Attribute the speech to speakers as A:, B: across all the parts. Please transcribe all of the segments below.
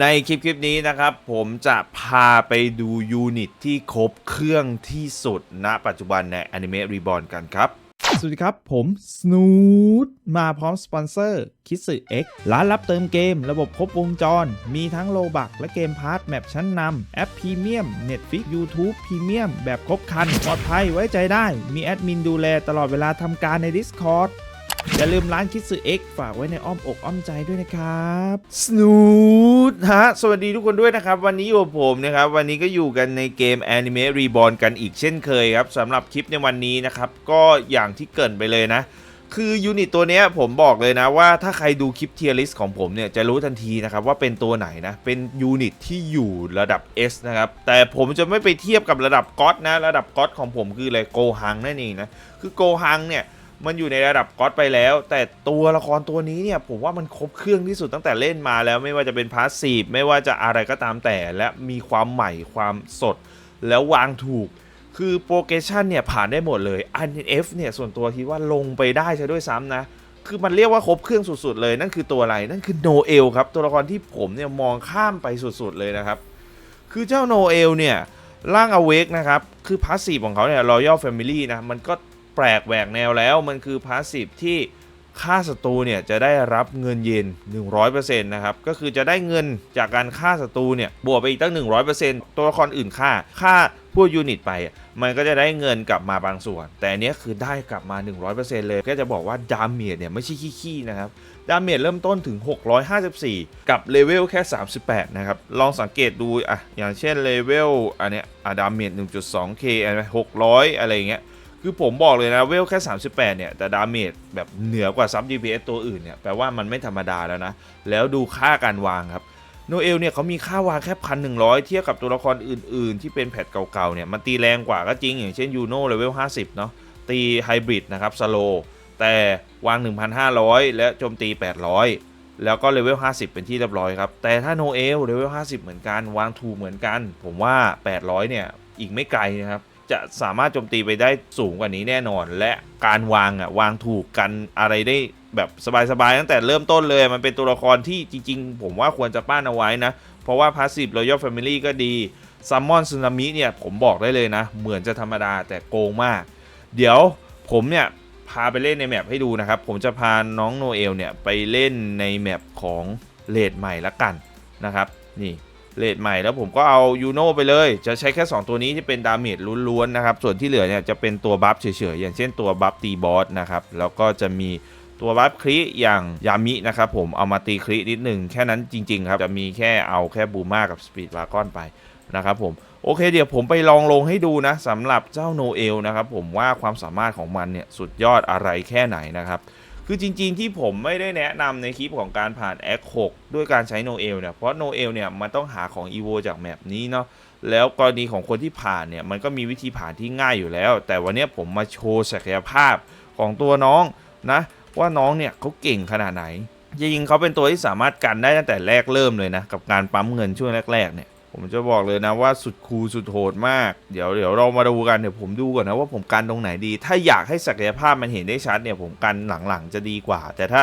A: ในคลิปคลิปนี้นะครับผมจะพาไปดูยูนิตที่ครบเครื่องที่สุดณปัจจุบันใน Anime Reborn กันครับ
B: สวัสดีครับ ผมสนูดมาพร้อมสปอนเซอร์คิสึ X ร้านรับเติมเกมระบบครบวงจร มีทั้งโลบักและเกมพาร์ทแมปชั้นนำแอปพรีเมียม Netflix YouTube พรีเมียมแบบครบคัน ปลอดภัยไว้ใจได้ มีแอดมินดูแลตลอดเวลาทำการใน Discord อย่าลืมร้านคิสึ X ฝากไว้ในอ้อมอกอ้อมใจด้วยนะครับ
A: สนูดฮะสวัสดีทุกคนด้วยนะครับ วันนี้อยู่กับผมนะครับ วันนี้ก็อยู่กันในเกม Anime Reborn กันอีกเช่นเคยครับสำหรับคลิปในวันนี้นะครับ ก็อย่างที่เกินไปเลยนะ คือยูนิตตัวนี้ผมบอกเลยนะว่าถ้าใครดูคลิปเทียร์ลิสของผมเนี่ยจะรู้ทันทีนะครับว่าเป็นตัวไหนนะ เป็นยูนิตที่อยู่ระดับ S นะครับ แต่ผมจะไม่ไปเทียบกับระดับก๊อตนะ ระดับก๊อตของผมคืออะไรโกฮังนั่นเองนะ คือโกฮังเนี่ย มันอยู่ในระดับก๊อตไปแล้ว แต่ตัวละครตัวนี้เนี่ยผมว่ามันครบเครื่องที่สุดตั้งแต่เล่นมาแล้วไม่ว่าจะเป็นพาสซีฟไม่ว่าจะอะไรก็ตามแต่ และมีความใหม่ความสด แล้ววางถูก คือโปรเกชันเนี่ยผ่านได้หมดเลย INF เนี่ยส่วนตัวคิดว่าลงไปได้ซะด้วยซ้ำนะคือมันเรียกว่าครบเครื่องสุดๆเลย นั่นคือตัวอะไร นั่นคือโนเอลครับ ตัวละครที่ผมเนี่ยมองข้ามไปสุดๆเลยนะครับ คือเจ้าโนเอลเนี่ยร่างอเวกนะครับ คือพาสซีฟของเขาเนี่ย Royal Family นะ มันก็ แปลกแหวกแนวแล้วมันคือพาสซีฟที่ฆ่าศัตรูเนี่ยจะได้รับเงินเย็น 100%นะครับ ก็คือจะได้เงินจากการฆ่าศัตรูเนี่ยบวกไปอีกตั้ง 100%ตัวละครอื่นฆ่าฆ่าพวกยูนิตไป มันก็จะได้เงินกลับมาบางส่วน แต่อันนี้คือได้กลับมา 100%เลย ก็จะบอกว่าดาเมจเนี่ยไม่ใช่ขี้ๆนะครับ ดาเมจเริ่มต้นถึง 654 กับเลเวลแค่ 38 นะครับ ลองสังเกตดูอะอย่างเช่นเลเวลอันเนี้ยอะดาเมจ 1.2k อันนี้600 อะไรอย่างเงี้ย คือผมบอกเลยนะเวลแค่ 38 เนี่ย แต่ดาเมจแบบเหนือกว่าซับ DPS ตัวอื่นเนี่ย แปลว่ามันไม่ธรรมดาแล้วนะ แล้วดูค่าการวางครับโนเอลเนี่ยเขามีค่าวางแค่พันหนึ่งร้อยเทียบกับตัวละครอื่น ๆ ที่เป็นแพทเก่าๆเนี่ย มันตีแรงกว่าก็จริง อย่างเช่นยูโน่เลเวล 50 เนาะตีไฮบริดนะครับสโลแต่วาง 1,500 และโจมตี 800 แล้วก็เลเวล 50 เป็นที่เรียบร้อยครับ แต่ถ้าโนเอลเลเวล 50 เหมือนกัน วางถูเหมือนกัน ผมว่า 800 เนี่ย อีกไม่ไกลนะครับ จะสามารถโจมตีไปได้สูงกว่านี้แน่นอน และการวางอะวางถูกกันอะไรได้แบบสบายๆตั้งแต่เริ่มต้นเลยมันเป็นตัวละครที่จริง ๆ ผมว่าควรจะป้านเอาไว้นะ เพราะว่า Passive Royal Family ก็ดีซัมมอนซึนามิเนี่ยผมบอกได้เลยนะ เหมือนจะธรรมดาแต่โกงมาก เดี๋ยวผมเนี่ยพาไปเล่นในแมปให้ดูนะครับ ผมจะพาน้องโนเอลเนี่ยไปเล่นในแมปของเลดใหม่ละกันนะครับ นี่ เลดใหม่แล้วผมก็เอายูโนไปเลย จะใช้แค่ 2 ตัวนี้ที่เป็นดาเมจล้วนๆนะครับ ส่วนที่เหลือเนี่ยจะเป็นตัวบัฟเฉยๆ อย่างเช่นตัวบัฟตีบอสนะครับ แล้วก็จะมีตัวบัฟคริอย่างยามินะครับผมเอามาตีครินิดหนึ่งแค่นั้นจริง ๆ ครับ จะมีแค่เอาแค่บูมากับสปีดวากอนไปนะครับผมโอเคเดี๋ยวผมไปลองลงให้ดูนะสำหรับเจ้าโนเอลนะครับผมว่าความสามารถของมันเนี่ยสุดยอดอะไรแค่ไหนนะครับ คือจริงๆที่ผมไม่ได้แนะนำในคลิปของการผ่านแอค6ด้วยการใช้โนเอลเนี่ย เพราะโนเอลเนี่ย มันต้องหาของ EVO จากแมปนี้เนาะ แล้วกรณีของคนที่ผ่านเนี่ย มันก็มีวิธีผ่านที่ง่ายอยู่แล้ว แต่วันนี้ผมมาโชว์ศักยภาพของตัวน้องนะ ว่าน้องเนี่ยเขาเก่งขนาดไหนจริงๆเขาเป็นตัวที่สามารถกันได้ตั้งแต่แรกเริ่มเลยนะ กับการปั๊มเงินช่วงแรกๆเนี่ย ผมจะบอกเลยนะว่าสุดคูลสุดโหดมาก เดี๋ยวเดี๋ยวเรามาดูกันเดี๋ยวผมดูก่อนนะว่าผมกันตรงไหนดี ถ้าอยากให้ศักยภาพมันเห็นได้ชัดเนี่ยผมกันหลังๆจะดีกว่า แต่ถ้า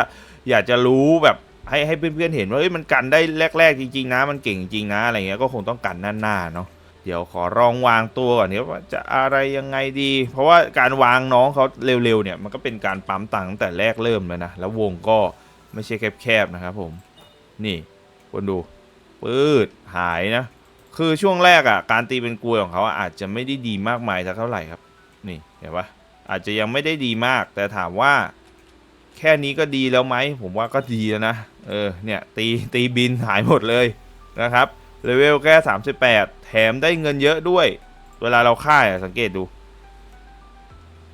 A: อยากจะรู้แบบให้ให้เพื่อนๆเห็นว่าเอ้ยมันกันได้แรก ๆ จริงๆนะ มันเก่งจริงนะอะไรเงี้ยก็คงต้องกันหน้าๆเนาะเดี๋ยวขอลองวางตัวก่อนเนี่ยว่าจะอะไรยังไงดี เพราะว่าการวางน้องเขาเร็วๆเนี่ยมันก็เป็นการปั๊มตังค์ตั้งแต่แรกเริ่มเลยนะแล้ววงก็ไม่ใช่แคบๆนะครับผมนี่คนดูปืดหายนะ คือช่วงแรกอะการตีเป็นกลวยของเขาอาจจะไม่ได้ดีมากมายสักเท่าไหร่ครับ นี่เห็นปะอาจจะยังไม่ได้ดีมาก แต่ถามว่า แค่นี้ก็ดีแล้วไหมผมว่าก็ดีแล้วนะเออเนี่ยตีตีบินหายหมดเลยนะครับเลเวลแค่ 38 แถมได้เงินเยอะด้วย เวลาเราฆ่าอะสังเกตดู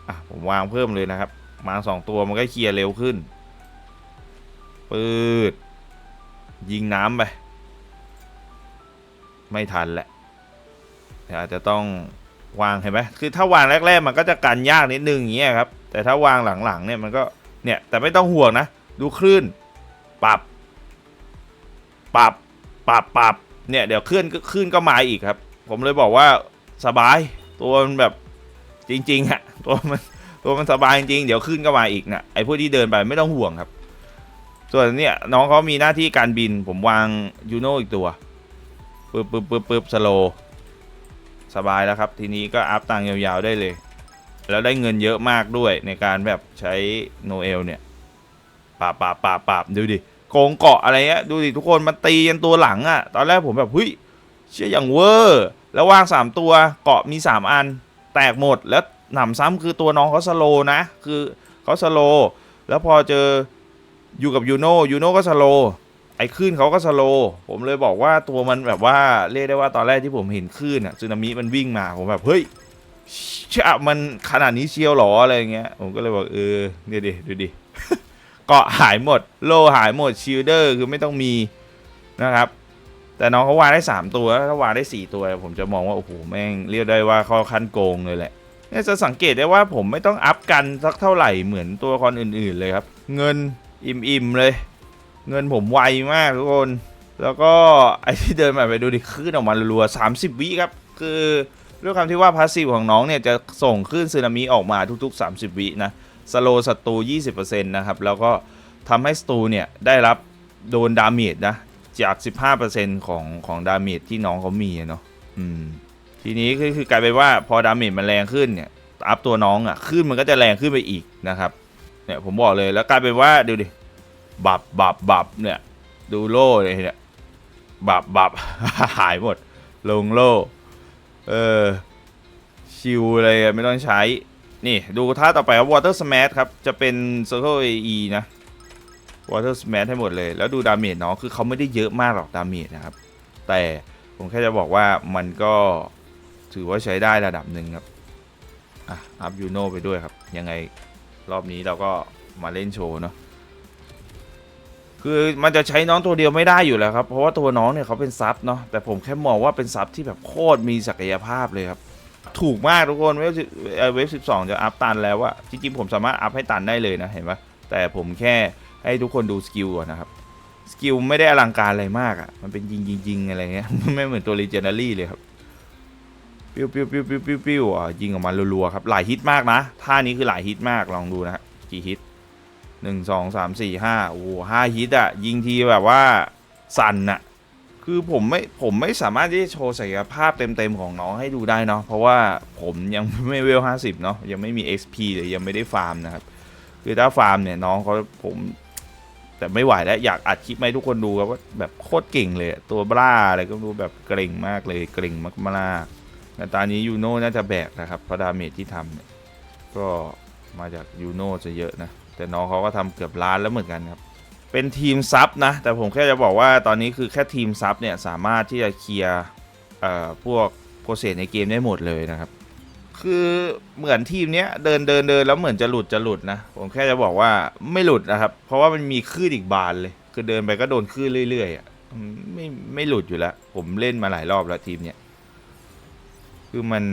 A: อะผมวางเพิ่มเลยนะครับวาสองตัวมันก็เคลียร์เร็วขึ้นปืดยิงน้ำไป ไม่ทันแหละอาจจะต้องวางเห็นไหมคือถ้าวางแรก ๆ มันก็จะกันยากนิดนึงอย่างเงี้ยครับ แต่ถ้าวางหลังๆเนี่ยมันก็เนี่ยแต่ไม่ต้องห่วงนะ ดูคลื่นปรับปรับปรับปรับเนี่ยเดี๋ยวคลื่นก็คลื่นก็มาอีกครับ ผมเลยบอกว่าสบายตัวมันแบบจริงๆอะตัวมันตัวมันสบายจริงเดี๋ยวคลื่นก็มาอีกนะไอ้พวกที่เดินไปไม่ต้องห่วงครับ ส่วนเนี่ยน้องเขามีหน้าที่การบินผมวางยูโนอีกตัว ปึ๊บปึ๊บปึ๊บปึ๊บสโลสบายแล้วครับ ทีนี้ก็อัพตังค์ยาวๆได้เลย แล้วได้เงินเยอะมากด้วยในการแบบใช้โนเอลเนี่ยปราบปราบปราบปราบดูดิโกงเกาะอะไรเงี้ยดูดิทุกคนมันตีกันตัวหลังอะ่ะ ตอนแรกผมแบบเฮ้ยเชื่ออย่างเวอร์แล้ววางสามตัวเกาะมีสามอัน แตกหมดแล้วหนำซ้ำคือตัวน้องเขาสโลนะ คือเขาสโลแล้วพอเจออยู่กับยูโนยูโนก็สโล ไอ้คลื่นเขาก็สโลผมเลยบอกว่าตัวมันแบบว่าเรียกได้ว่าตอนแรกที่ผมเห็นคลื่นอะสึนามิมันวิ่งมาผมแบบเฮ้ยเชื่อมันขนาดนี้เชียวหรออะไรเงี้ย ผมก็เลยบอกเออเดี๋ยวดิดูดิเกาะหายหมด โลหายหมดชิลเดอร์คือไม่ต้องมีนะครับ แต่น้องเขาวางได้ 3 ตัวถ้าวางได้ 4 ตัว ผมจะมองว่าโอ้โหแม่งเรียกได้ว่าข้อขั้นโกงเลยแหละเนี่ยจะสังเกตได้ว่าผมไม่ต้องอัพกันสักเท่าไหร่เหมือนตัวละครอื่น ๆเลยครับ เงินอิ่มๆเลย เงินผมไวมากทุกคน แล้วก็ไอที่เดินมาไปดูดิขึ้นออกมารัวๆ30วิครับ คือด้วยความที่ว่าพาสซีฟของน้องเนี่ยจะส่งคลื่นสึนามิออกมาทุกๆ 30 วินะ สโลศัตรู 20%นะครับ แล้วก็ทำให้ศัตรูเนี่ยได้รับโดนดาเมจนะ จาก 15%ของของดาเมจที่น้องเขามีเนาะอืมทีนี้คือคือกลายเป็นว่าพอดาเมจมันแรงขึ้นเนี่ย อัพตัวน้องอะ่ะขึ้นมันก็จะแรงขึ้นไปอีกนะครับเนี่ยผมบอกเลยแล้วกลายเป็นว่าดูดิ บับบับบับเนี่ยดูโล่เลยเนี่ยบับบับหายหมด ลงโล่เออชิวเลยอะไม่ต้องใช้ นี่ดูท่าต่อไปครับ Water Smash ครับ จะเป็น Circle AE นะ Water Smash ให้หมดเลย แล้วดูดาเมจเน้องคือเขาไม่ได้เยอะมากหรอกดาเมจนะครับ แต่ผมแค่จะบอกว่ามันก็ถือว่าใช้ได้ระดับหนึ่งครับอะอัพยูโนไปด้วยครับ ยังไงรอบนี้เราก็มาเล่นโชว์เนาะ คือมันจะใช้น้องตัวเดียวไม่ได้อยู่แล้วครับ เพราะว่าตัวน้องเนี่ยเขาเป็นซับเนาะแต่ผมแค่มองว่าเป็นซับที่แบบโคตรมีศักยภาพเลยครับ ถูกมากทุกคนเวฟเอ่อเวฟสิบสองจะอัพตันแล้วอะจริงๆผมสามารถอัพให้ตันได้เลยนะเห็นปะแต่ผมแค่ให้ทุกคนดูสกิลก่อนนะครับสกิลไม่ได้อลังการอะไรมากอะมันเป็นยิงยิงยิงอะไรเงี้ย ไม่เหมือนตัวรีเจน a รี่เลยครับ ปิ้วปิ้วปิ้วปิ้วปิ้วปิ้วอะยิงออกมารัวๆครับ หลายฮิตมากนะ ท่านี้คือหลายฮิตมาก ลองดูนะฮะกี่ฮิต หนึ่งสองสามสี่ห้าโอ้โหห้าฮิตอะ ยิงทีแบบว่าสั่นอะ คือผมไม่ผมไม่สามารถที่จะโชว์ศักยภาพเต็มๆของน้องให้ดูได้เนาะเพราะว่าผมยังไม่เวลห้าสิบเนาะยังไม่มี XP เลยยังไม่ได้ฟาร์มนะครับ คือถ้าฟาร์มเนี่ยน้องเขาผมแต่ไม่ไหวแล้วอยากอัดคลิปให้ทุกคนดูครับว่าแบบโคตรเก่งเลยตัวบ้าอะไรก็ดูแบบเกรงมากเลยเกรงมากๆแต่ตอนนี้ยูโน่น่าจะแบกนะครับเพราะดาเมจที่ทำเนี่ยก็มาจากยูโน่จะเยอะนะ แต่น้องเขาก็ทำเกือบล้านแล้วเหมือนกันครับ เป็นทีมซับนะ แต่ผมแค่จะบอกว่าตอนนี้คือแค่ทีมซับเนี่ยสามารถที่จะเคลียร์พวกโปรเซสในเกมได้หมดเลยนะครับ คือเหมือนทีมเนี้ยเดินเดินเดินแล้วเหมือนจะหลุดจะหลุดนะ ผมแค่จะบอกว่าไม่หลุดนะครับ เพราะว่ามันมีคลื่นอีกบานเลย คือเดินไปก็โดนคลื่นเรื่อยๆอะไม่ไม่หลุดอยู่แล้ว ผมเล่นมาหลายรอบแล้วทีมเนี้ยคือมัน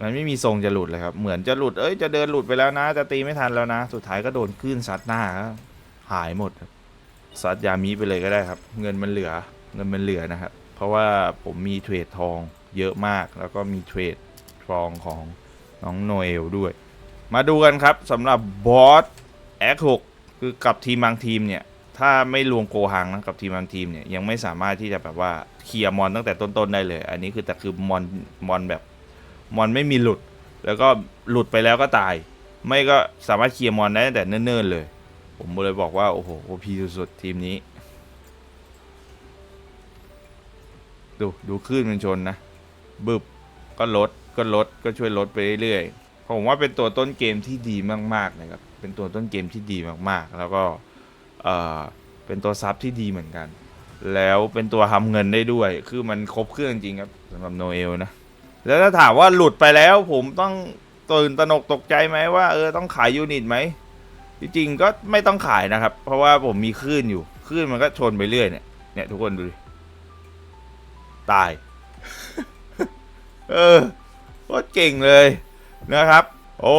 A: มันไม่มีทรงจะหลุดเลยครับ เหมือนจะหลุด เอ้ย จะเดินหลุดไปแล้วนะ จะตีไม่ทันแล้วนะ สุดท้ายก็โดนคลื่นซัดหน้าครับหายหมดครับซัดยามีไปเลยก็ได้ครับ เงินมันเหลือ เงินมันเหลือนะครับ เพราะว่าผมมีเทรดทองเยอะมาก แล้วก็มีเทรดทองของน้องโนเอลด้วย มาดูกันครับสำหรับบอสแอคหกคือกับทีมบางทีมเนี่ย ถ้าไม่รวมโกหังนะกับทีมบางทีมเนี่ยยังไม่สามารถที่จะแบบว่าเคลียร์มอนตั้งแต่ต้นๆได้เลย อันนี้คือแต่คือมอนมอนแบบ มอนไม่มีหลุด แล้วก็หลุดไปแล้วก็ตาย ไม่ก็สามารถเคลียร์มอนได้ตั้งแต่เนิ่นๆเลย ผมเลยบอกว่า โอ้โหโอพีสุดๆทีมนี้ ดูดูคลื่นมันชนนะ บึบก็ลดก็ลดก็ช่วยลดไปเรื่อยๆผมว่าเป็นตัวต้นเกมที่ดีมากๆนะครับเป็นตัวต้นเกมที่ดีมากๆ แล้วก็เอ่อเป็นตัวซับที่ดีเหมือนกัน แล้วเป็นตัวทำเงินได้ด้วย คือมันครบเครื่องจริงครับสำหรับโนเอลนะ แล้วถ้าถามว่าหลุดไปแล้ว ผมต้องตื่นตระหนกตกใจไหมว่าเออต้องขายยูนิตไหมจริงๆก็ไม่ต้องขายนะครับ เพราะว่าผมมีคลื่นอยู่คลื่นมันก็ชนไปเรื่อยเนี่ยเนี่ยทุกคนดูดิตาย เออโคตรเก่งเลยนะครับ โอ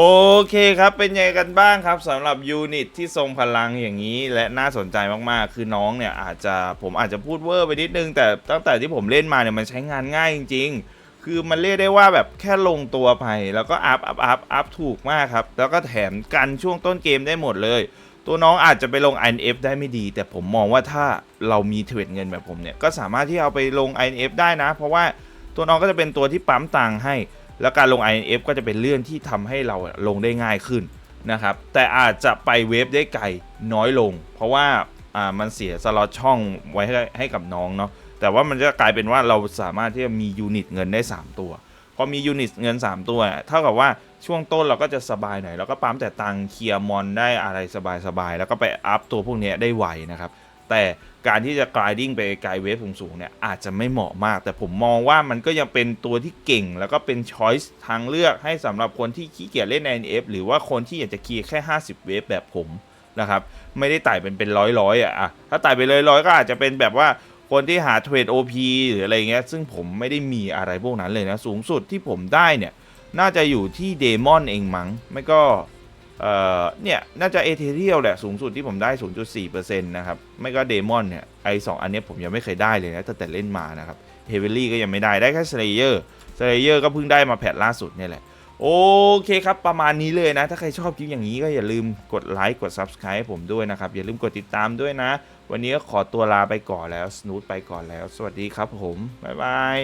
A: เคครับเป็นไงกันบ้างครับสำหรับยูนิตที่ทรงพลังอย่างนี้ และน่าสนใจมากๆ คือน้องเนี่ยอาจจะผมอาจจะพูดเวอร์ไปนิดนึง แต่ตั้งแต่ที่ผมเล่นมาเนี่ยมันใช้งานง่ายจริง ๆ คือมันเรียกได้ว่าแบบแค่ลงตัวไป แล้วก็อัพอัพอัพอัพถูกมากครับ แล้วก็แถมกันช่วงต้นเกมได้หมดเลย ตัวน้องอาจจะไปลง INF ได้ไม่ดี แต่ผมมองว่าถ้าเรามีเทรดเงินแบบผมเนี่ย ก็สามารถที่เอาไปลง INF ได้นะ เพราะว่าตัวน้องก็จะเป็นตัวที่ปั๊มตังค์ให้ แล้วการลง INF ก็จะเป็นเรื่องที่ทำให้เราลงได้ง่ายขึ้นนะครับ แต่อาจจะไปเวฟได้ไกลน้อยลง เพราะว่าอ่ามันเสียสล็อตช่องไว้ให้ให้กับน้องเนาะ แต่ว่ามันจะกลายเป็นว่าเราสามารถที่จะมียูนิตเงินได้ 3 ตัวพอมียูนิตเงิน 3 ตัวเท่ากับว่าช่วงต้นเราก็จะสบายหน่อยแล้วก็ปั๊มแต่ตังเคลียร์มอนได้อะไรสบายๆแล้วก็ไปอัพตัวพวกนี้ได้ไวนะครับแต่การที่จะกลายดิ้งไปไกลเวฟสูงๆเนี่ยอาจจะไม่เหมาะมาก แต่ผมมองว่ามันก็ยังเป็นตัวที่เก่ง แล้วก็เป็นช้อยส์ทางเลือกให้สำหรับคนที่ขี้เกียจเล่น NF หรือว่าคนที่อยากจะเคลียร์แค่ 50 เวฟแบบผมนะครับ ไม่ได้ไต่เป็นเป็นร้อยร้อยๆอะถ้าไต่ไปเลยร้อยก็อาจจะเป็นแบบว่า คนที่หาเทรด OP หรืออะไรเงี้ยซึ่งผมไม่ได้มีอะไรพวกนั้นเลยนะ สูงสุดที่ผมได้เนี่ย น่าจะอยู่ที่เดมอนเองมั้ง ไม่ก็เอ่อเนี่ยน่าจะเอเทเรียลแหละสูงสุดที่ผมได้ 0.4%นะครับ ไม่ก็เดมอนเนี่ยไอสองอันนี้ผมยังไม่เคยได้เลยนะตั้งแต่เล่นมานะครับเฮเวลี่ก็ยังไม่ได้ได้แค่สเลเยอร์สเลเยอร์ก็เพิ่งได้มาแพทล่าสุดนี่แหละ โอเคครับ ประมาณนี้เลยนะ ถ้าใครชอบคลิปอย่างนี้ก็อย่าลืมกดไลค์กด Subscribe ให้ผมด้วยนะครับ อย่าลืมกดติดตามด้วยนะ วันนี้ก็ขอตัวลาไปก่อนแล้วสนุดไปก่อนแล้ว สวัสดีครับผม บ๊ายบาย